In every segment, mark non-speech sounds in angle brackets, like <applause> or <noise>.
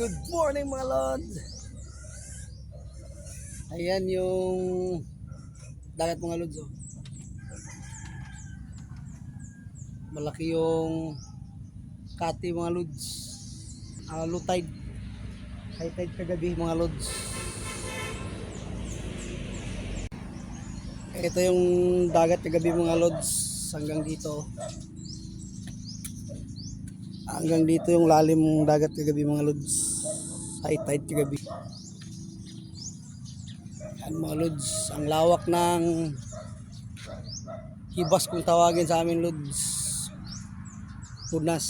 Good morning mga lods. Ayan yung dagat mga lods. Oh. Malaki yung kati mga lods. Uh, low tide. High tide kagabi mga lods. Ito yung dagat kagabi mga lods hanggang dito. Hanggang dito yung lalim ng dagat kagabi mga lods. High tide kagabi. Yan mga lods. Ang lawak ng hibas kung tawagin sa amin lods. Tunas.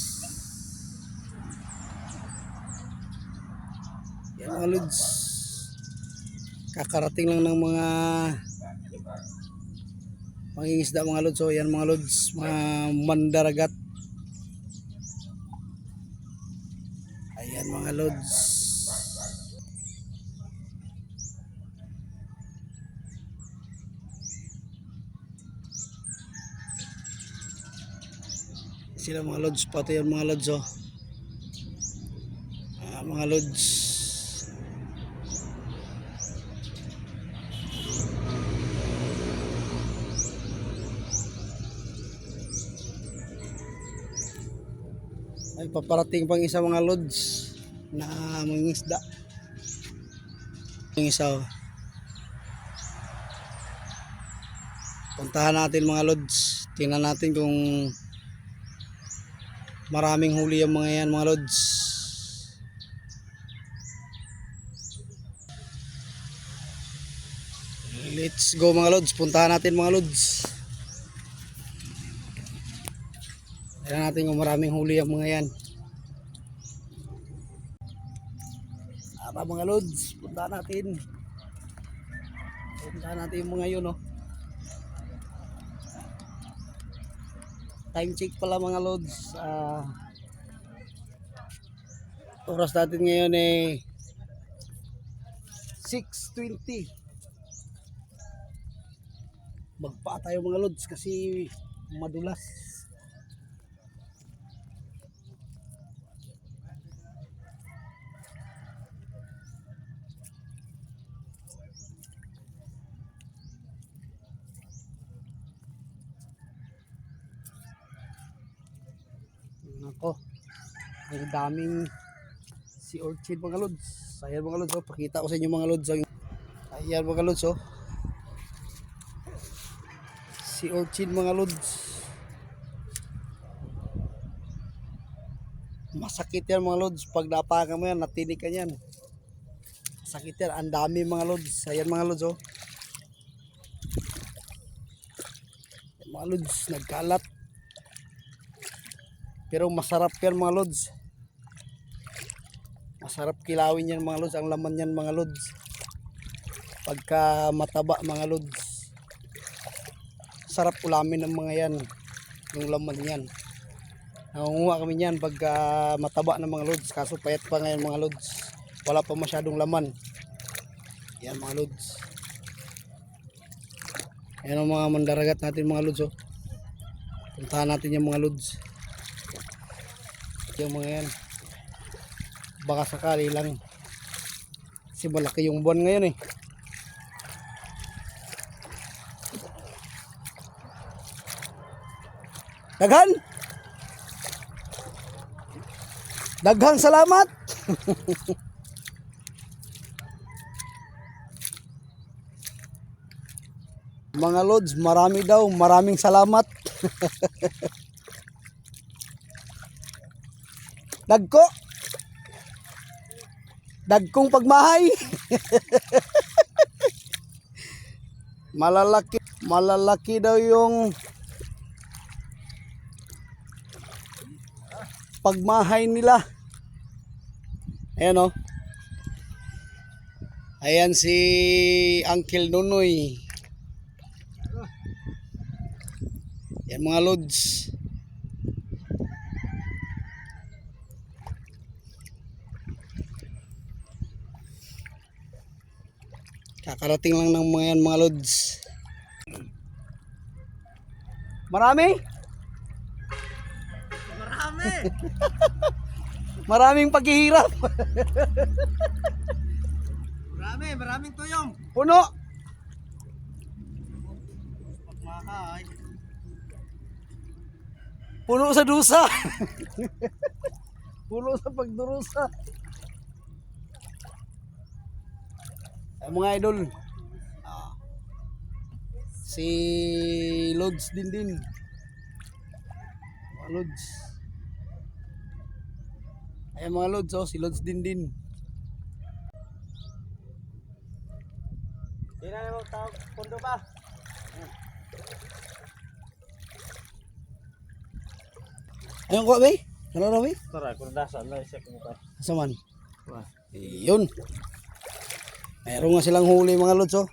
Yan mga lods. Kakarating lang ng mga pangingisda mga lods. So yan mga lods. Mga mandaragat. Ayan mga lods. Sila mga lods pati yung mga lods oh. Ah, mga lods. Ay paparating pang isa mga lods na mangingisda. Yung isa oh. Puntahan natin mga lods. Tingnan natin kung maraming huli yung mga yan mga lods. Let's go mga lods. Puntahan natin mga lods. Tingnan natin kung maraming huli ang mga yan. Tara mga lods, punta natin. Punta natin yung mga yun, oh. Time check pala mga lods. Ah, oras natin ngayon eh 6.20. Magpa tayo mga lods kasi madulas. Nako. Ang daming si orchid mga lods. Ayan mga lods, oh. pakita ko sa inyo mga lods. Ayan mga lods, oh. Si orchid mga lods. Masakit yan mga lods. Pag napakan mo yan, natinig yan. Masakit yan. Ang dami mga lods. Ayan mga lods, oh. Mga lods, nagkalat. Pero masarap yan mga lods. Masarap kilawin yan mga lods. Ang laman yan mga lods. Pagka mataba mga lods. Sarap ulamin ng mga yan. Yung laman yan. Nangunguha kami yan pagka mataba ng mga lods. Kaso payat pa ngayon mga lods. Wala pa masyadong laman. Yan mga lods. Yan ang mga mandaragat natin mga lods. Oh. Puntahan natin yung mga lods yung mga yan. Baka sakali lang. Kasi malaki yung buwan ngayon eh. Daghan! Daghang salamat! <laughs> Mga lods marami daw. Maraming salamat <laughs> Dagko. Dagkong pagmahay. <laughs> malalaki, malalaki daw yung pagmahay nila. Ayan o. Ayan si Uncle Nunoy. Yan mga lods. Kakarating lang ng mga yan mga lods. Marami? Marami! <laughs> Maraming paghihirap. Marami, maraming tuyong. Puno. Puno sa dusa. <laughs> Puno sa pagdurusa. Ay, mga idol. ah, si Lods din din. Mga Lods. Ay mga Lods oh, si Lods din din. Di na naman tawag pundo ba? Ayun ko, bay? Ano raw, bay? Tara, kurdasan na siya kung ka. Asa man? Wah. Yun. Meron nga silang huli mga lods oh.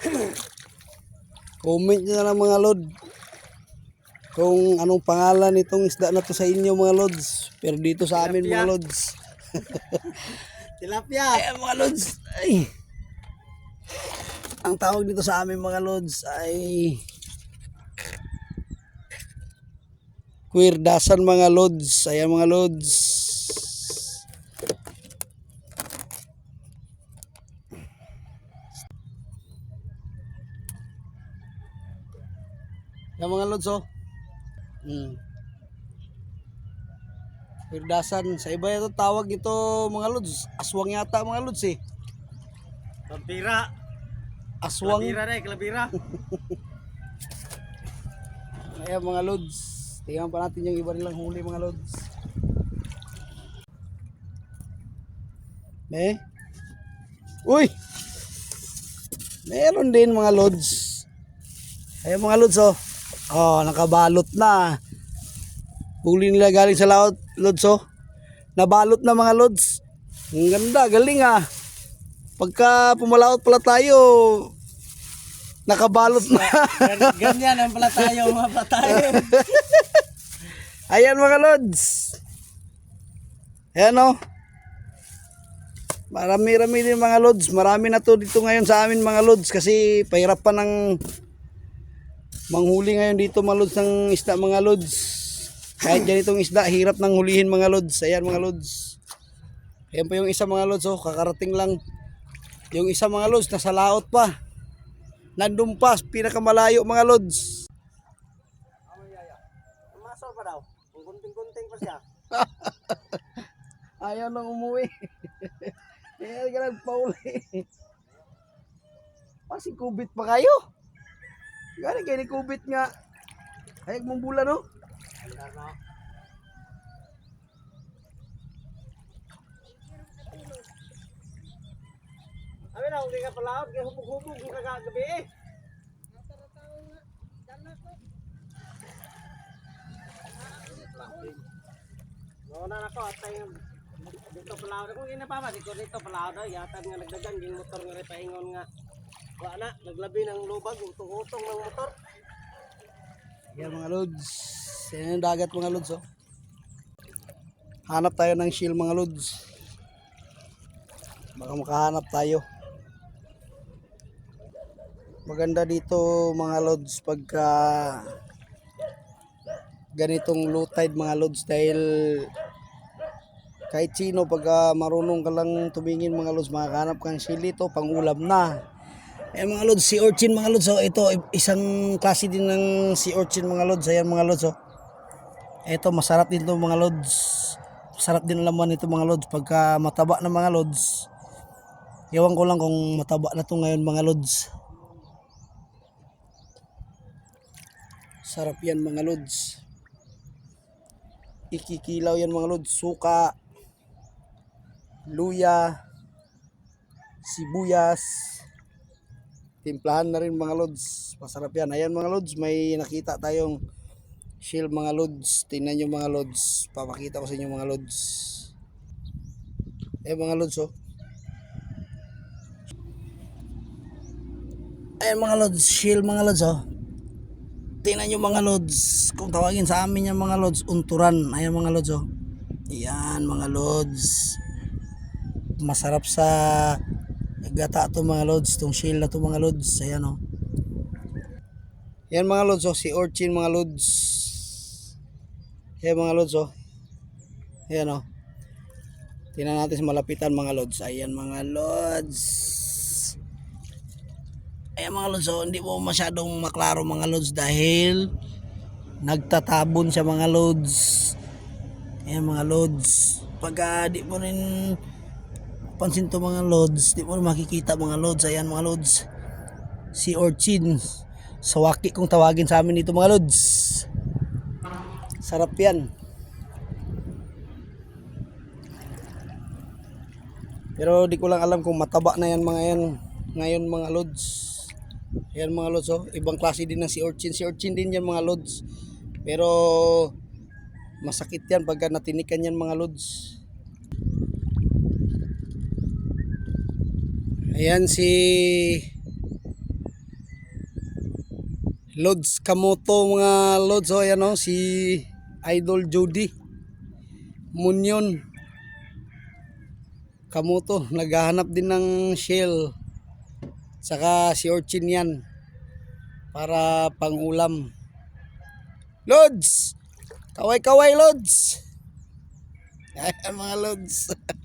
<coughs> Comment nyo na lang mga lod. Kung anong pangalan nitong isda na to sa inyo mga lods. Pero dito sa amin mga Tilapia. lods. <laughs> Tilapia. Ay mga lods. Ay. Ang tawag dito sa amin mga lods ay Queerdasan mga lods. Ayan mga lods. Yung mga lods oh. Hmm. Queerdasan. Sa iba ito tawag ito mga lods. Aswang yata mga lods eh. Kalabira. Aswang. Kalabira na, kalabira. <laughs> Ayan mga lods. Tingnan pa natin yung iba nilang huli mga lods. Me? Uy! Meron din mga lods. Ayan mga lods oh. Oh, nakabalot na. Huli nila galing sa laot, lods oh. Nabalot na mga lods. Ang ganda, galing ah. Pagka pumalaot pala tayo, nakabalot na. Gan- Ganyan ang pala tayo mga patay. <laughs> Ayan mga lods. Ayan o. Marami-rami din mga lods. Marami na to dito ngayon sa amin mga lods kasi pahirap pa ng manghuli ngayon dito mga lods ng isda mga lods. Kahit ganitong isda, hirap nang hulihin mga lods. Ayan mga lods. Ayan pa yung isa mga lods oh, kakarating lang. Yung isa mga lods, nasa laot pa. Nandun pa, pinakamalayo mga lods. Masol pa daw. Kung gunting-gunting pa siya. <laughs> Ayaw nang umuwi. <laughs> Kaya ka nagpauli. Pasi kubit pa kayo. Gani kayo ni kubit nga. Hayag mong bulan no? Abi na, hindi ka palaot, kaya hubog-hubog yung kagagabi eh. No na nako at tayo dito palaot kung ina pa ba dito dito palaot daw yata nga nagdagan yung motor nga repaingon nga wa na naglabi ng lubag utong-utong ng motor Yan mga lods. Yan yung dagat mga lods oh. Hanap tayo ng shield mga lods. Baka makahanap tayo. Maganda dito mga lods pagka ganitong low tide mga lods dahil kahit sino pagka marunong ka lang tumingin mga lods makakahanap kang shield dito pang ulam na. Eh mga lods, si Orchin mga lods, oh, ito isang klase din ng si Orchin mga lods. Ayan mga lods, oh. Ito masarap din to mga lods. Masarap din laman nito mga lods pagka mataba na mga lods. Ewan ko lang kung mataba na to ngayon mga lods. Sarap yan mga lods. Ikikilaw yan mga lods. Suka, luya, sibuyas, timplahan na rin mga lods. Masarap yan. Ayan mga lods, may nakita tayong shield mga lods. Tingnan nyo mga lods. Papakita ko sa inyo mga lods. Ayan mga lods oh. Ayan mga lods, shield mga lods oh. Tingnan nyo mga lods. Kung tawagin sa amin yung mga lods, unturan. Ayan mga lods oh. Ayan mga lods. Masarap sa gata to mga lods. Tong shield na to mga lods. Ayan oh. Yan mga lods oh. Si Orchin mga lods. Ayan mga lods oh. Ayan o. Tingnan natin sa malapitan mga lods. Ayan mga lods. Ayan mga lods. So, hindi po masyadong maklaro mga lods dahil nagtatabon siya mga lods. Ayan mga lods. Pagka di mo rin pansin to mga lods, di mo makikita mga lods. Ayan mga lods. Si Orchin. Sawaki kung tawagin sa amin dito mga lods. Sarap yan. Pero di ko lang alam kung mataba na yan mga yan. Ngayon mga lods. Yan mga lods oh. Ibang klase din ng si Orchin. Si Orchin din yan mga lods. Pero masakit yan pagka natinikan yan mga lods. Ayan si Lods Kamoto mga Lods. Oh, ayan oh, si Idol Jody Munyon. Kamoto, naghahanap din ng shell. Saka si Orchin yan. Para pangulam. Lods! Kaway-kaway, Lods! <laughs> Ayan mga Lods. <laughs>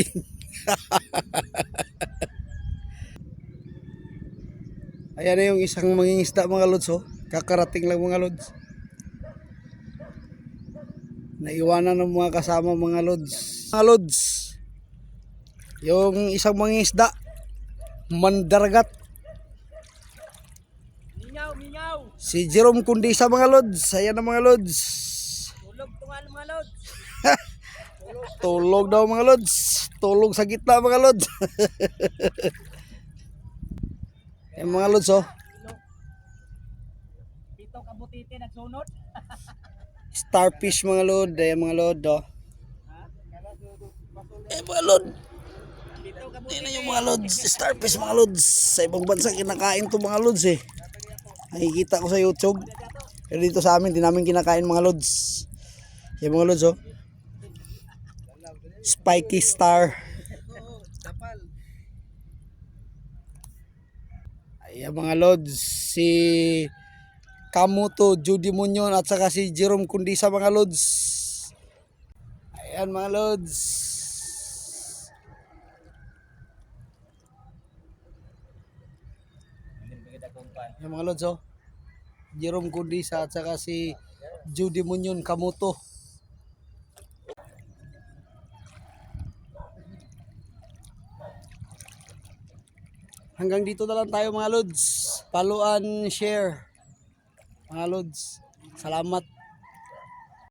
<laughs> Ayan na yung isang mangingisda mga Lods oh. Kakarating lang mga Lods. Naiwanan ng mga kasama mga Lods. Mga Lods. Yung isang mangingisda. Mandaragat. Mingaw, mingaw. Si Jerome Kundisa mga Lods. Ayan na mga Lods. Tulog tungal mga lods. <laughs> Tulog daw mga Lods. Tulog sa gitna mga Lods. <laughs> Ayan mga Lods oh. Dito kabutiti nagsunod. <laughs> Starfish mga Lod. Ayan mga Lod oh. Eh mga Lod. Dito kabutiti. Tingnan yung mga lods, starfish mga lods. Sa ibang bansa kinakain to mga lods eh. Nakikita ko sa YouTube. Pero dito sa amin, di namin kinakain mga lods. Yung mga lods oh. Spiky star. Ayan mga lods, si Kamuto, Judy Munyon at saka si Jerome Kundisa mga lods. Ayan mga lods. Yung mga lods, oh. Jerome Kundisa at saka si Judy Munyon Kamuto. Hanggang dito na lang tayo mga lods. And share. Mga lods. Salamat.